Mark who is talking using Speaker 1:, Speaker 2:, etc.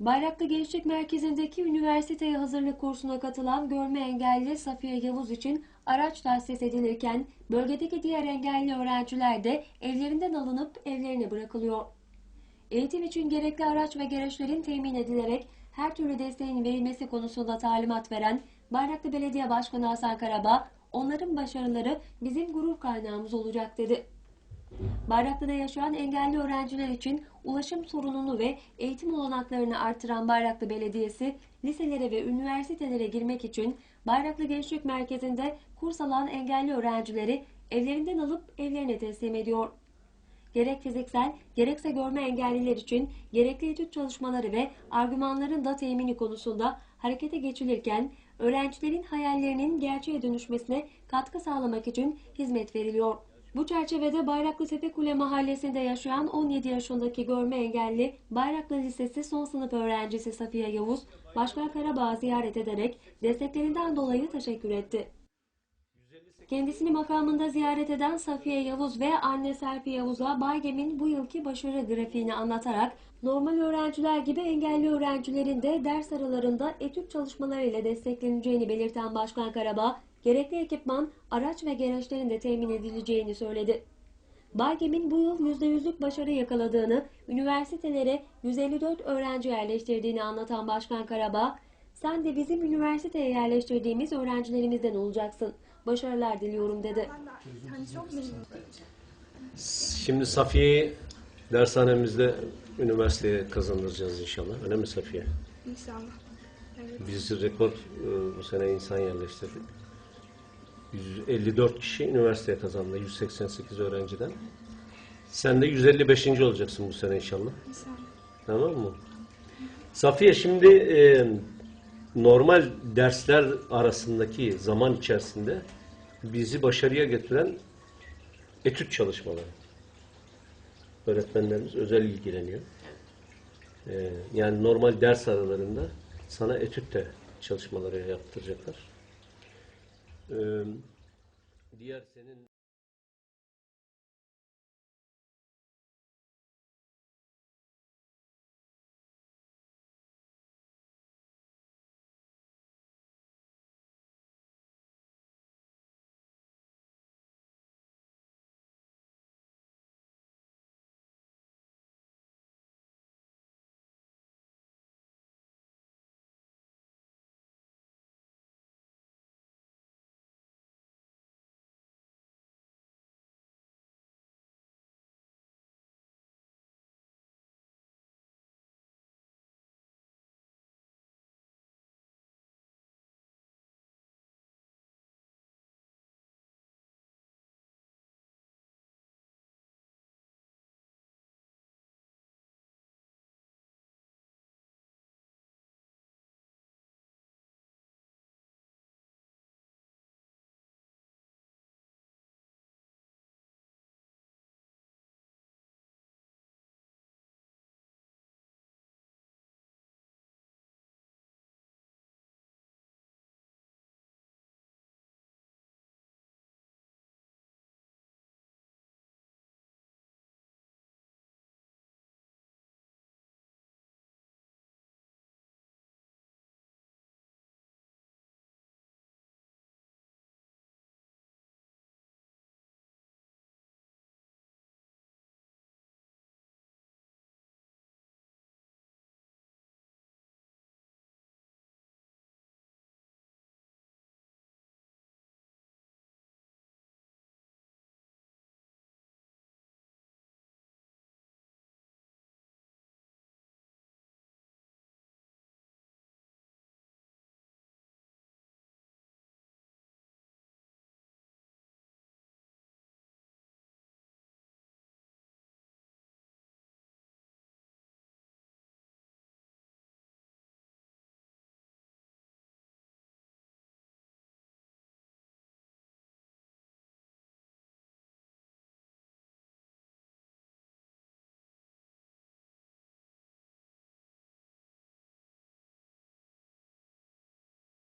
Speaker 1: Bayraklı Gençlik Merkezi'ndeki üniversiteye hazırlık kursuna katılan görme engelli Safiye Yavuz için araç tahsis edilirken bölgedeki diğer engelli öğrenciler de evlerinden alınıp evlerine bırakılıyor. Eğitim için gerekli araç ve gereçlerin temin edilerek her türlü desteğin verilmesi konusunda talimat veren Bayraklı Belediye Başkanı Hasan Karabağ, onların başarıları bizim gurur kaynağımız olacak dedi. Bayraklı'da yaşayan engelli öğrenciler için ulaşım sorununu ve eğitim olanaklarını artıran Bayraklı Belediyesi, liselere ve üniversitelere girmek için Bayraklı Gençlik Merkezi'nde kurs alan engelli öğrencileri evlerinden alıp evlerine teslim ediyor. Gerek fiziksel, gerekse görme engelliler için gerekli etüt çalışmaları ve argümanların da temini konusunda harekete geçilirken, öğrencilerin hayallerinin gerçeğe dönüşmesine katkı sağlamak için hizmet veriliyor. Bu çerçevede Bayraklı Tepekule mahallesinde yaşayan 17 yaşındaki görme engelli Bayraklı Lisesi son sınıf öğrencisi Safiye Yavuz, Başkan Karabağ'ı ziyaret ederek desteklerinden dolayı teşekkür etti. Kendisini makamında ziyaret eden Safiye Yavuz ve anne Serpil Yavuz'a Baygem'in bu yılki başarı grafiğini anlatarak normal öğrenciler gibi engelli öğrencilerin de ders aralarında etüt çalışmalarıyla destekleneceğini belirten Başkan Karabağ, gerekli ekipman, araç ve gereçlerin de temin edileceğini söyledi. Baygem'in bu yıl %100'lük başarı yakaladığını, üniversitelere 154 öğrenci yerleştirdiğini anlatan Başkan Karabağ, sen de bizim üniversiteye yerleştirdiğimiz öğrencilerimizden olacaksın. Başarılar diliyorum dedi.
Speaker 2: Şimdi Safiye'yi dershanemizde üniversiteye kazandıracağız inşallah. Öyle mi Safiye?
Speaker 3: İnşallah. Evet.
Speaker 2: Biz rekor e, bu sene insan yerleştirdik. 154 kişi üniversiteye kazandı. 188 öğrenciden. Sen de 155. olacaksın bu sene inşallah.
Speaker 3: İnşallah.
Speaker 2: Tamam mı? Safiye şimdi e, normal dersler arasındaki zaman içerisinde bizi başarıya getiren etüt çalışmaları. Öğretmenlerimiz özel ilgileniyor. E, yani normal ders aralarında sana etüt de çalışmaları yaptıracaklar. Diğer senin